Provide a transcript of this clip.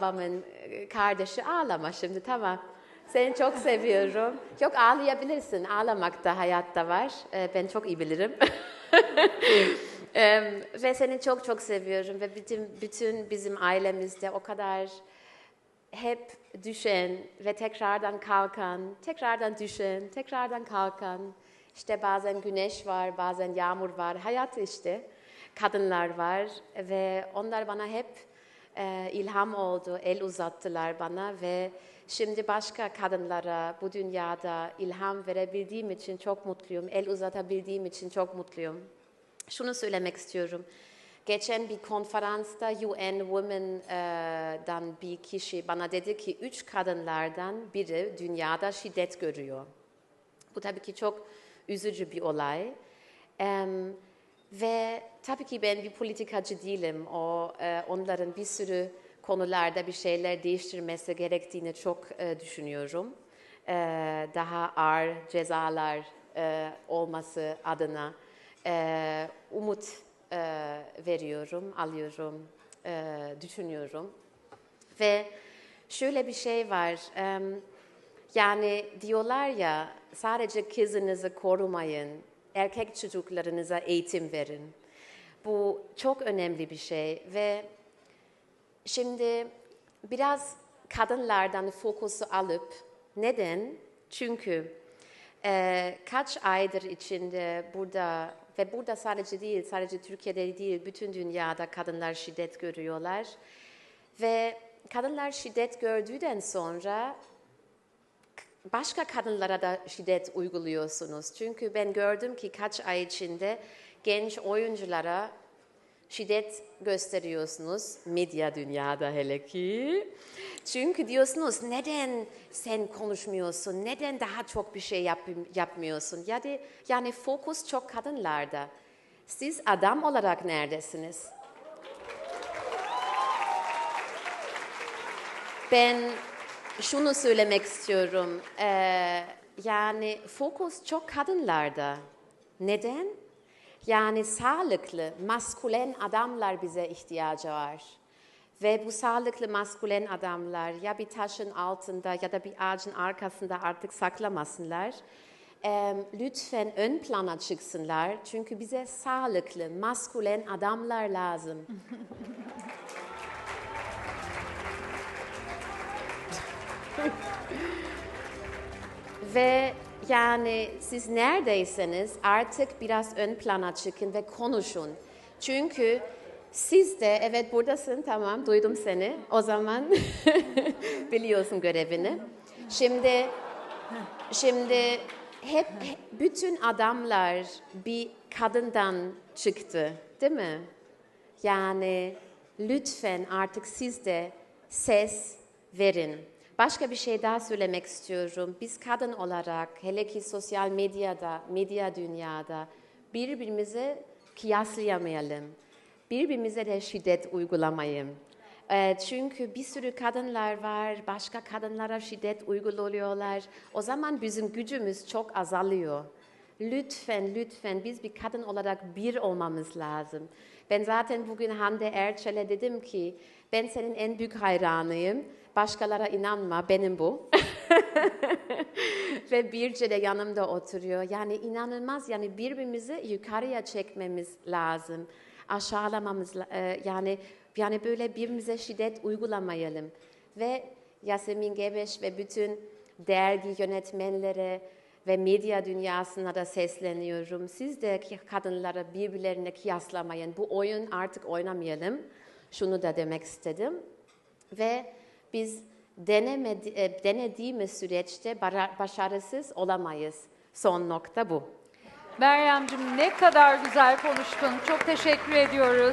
babamın e, kardeşi ağlama şimdi tamam. Seni çok seviyorum. Yok ağlayabilirsin. Ağlamak da hayatta var. Ee, Ben çok iyi bilirim. Em, ve seni çok çok seviyorum ve bütün bütün bizim ailemizde o kadar hep düşen ve tekrardan kalkan, tekrardan düşen, tekrardan kalkan. İşte bazen güneş var, bazen yağmur var. Hayat işte. Kadınlar var ve onlar bana hep e, ilham oldu, el uzattılar bana ve şimdi başka kadınlara bu dünyada ilham verebildiğim için çok mutluyum. El uzatabildiğim için çok mutluyum. Şunu söylemek istiyorum. Geçen bir konferansta UN Women'dan bir kişi bana dedi ki üç kadınlardan biri dünyada şiddet görüyor. Bu tabii ki çok üzücü bir olay. Em, ve tabii ki ben bir politikacı değilim. O e, onların bir sürü konularda bir şeyler değiştirmesi gerektiğini çok e, düşünüyorum. E, daha ağır cezalar e, olması adına e, umut e, veriyorum, alıyorum, e, düşünüyorum. Ve şöyle bir şey var. em, yani diyorlar ya sadece kızınızı korumayın, erkek çocuklarınıza eğitim verin. Bu çok önemli bir şey ve şimdi biraz kadınlardan fokusu alıp neden? Çünkü e, kaç aydır içinde burada ve burada sadece değil, sadece Türkiye'de değil, bütün dünyada kadınlar şiddet görüyorlar. Ve kadınlar şiddet gördüğünden sonra başka kadınlara da şiddet uyguluyorsunuz. Çünkü ben gördüm ki kaç ay içinde genç oyunculara şiddet gösteriyorsunuz medya dünyada hele ki. Çünkü diyorsunuz neden sen konuşmuyorsun, neden daha çok bir şey yap, yapmıyorsun? Yani, yani fokus çok kadınlarda. Siz adam olarak neredesiniz? Ben şunu söylemek istiyorum. Ee, yani fokus çok kadınlarda. Neden? Yani sağlıklı, maskülen adamlar bize ihtiyacı var. Ve bu sağlıklı maskülen adamlar ya bir taşın altında ya da bir ağacın arkasında artık saklamasınlar. Ee, lütfen ön plana çıksınlar. Çünkü bize sağlıklı, maskülen adamlar lazım. Ve yani siz neredeyseniz artık biraz ön plana çıkın ve konuşun. Çünkü siz de evet buradasın tamam duydum seni. O zaman biliyorsun görevini. Şimdi şimdi hep bütün adamlar bir kadından çıktı, değil mi? Yani lütfen artık siz de ses verin. Başka bir şey daha söylemek istiyorum. Biz kadın olarak hele ki sosyal medyada, medya dünyada birbirimize kıyaslayamayalım. Birbirimize de şiddet uygulamayın. Ee, Çünkü bir sürü kadınlar var, başka kadınlara şiddet uyguluyorlar. O zaman bizim gücümüz çok azalıyor. Lütfen, lütfen biz bir kadın olarak bir olmamız lazım. Ben zaten bugün Hande Erçel'e dedim ki, ben senin en büyük hayranıyım. Başkalara inanma, benim bu. Ve Birce de yanımda oturuyor. Yani inanılmaz, yani birbirimizi yukarıya çekmemiz lazım. Aşağılamamız, la- e, yani yani böyle birbirimize şiddet uygulamayalım. Ve Yasemin Gebeş ve bütün dergi yönetmenlere ve medya dünyasına da sesleniyorum. Siz de kadınlara birbirlerine kıyaslamayın. Bu oyun artık oynamayalım. Şunu da demek istedim. Ve biz denemedi, e, denediğimiz süreçte başarısız olamayız. Son nokta bu. Meryem'cim ne kadar güzel konuştun. Çok teşekkür ediyoruz.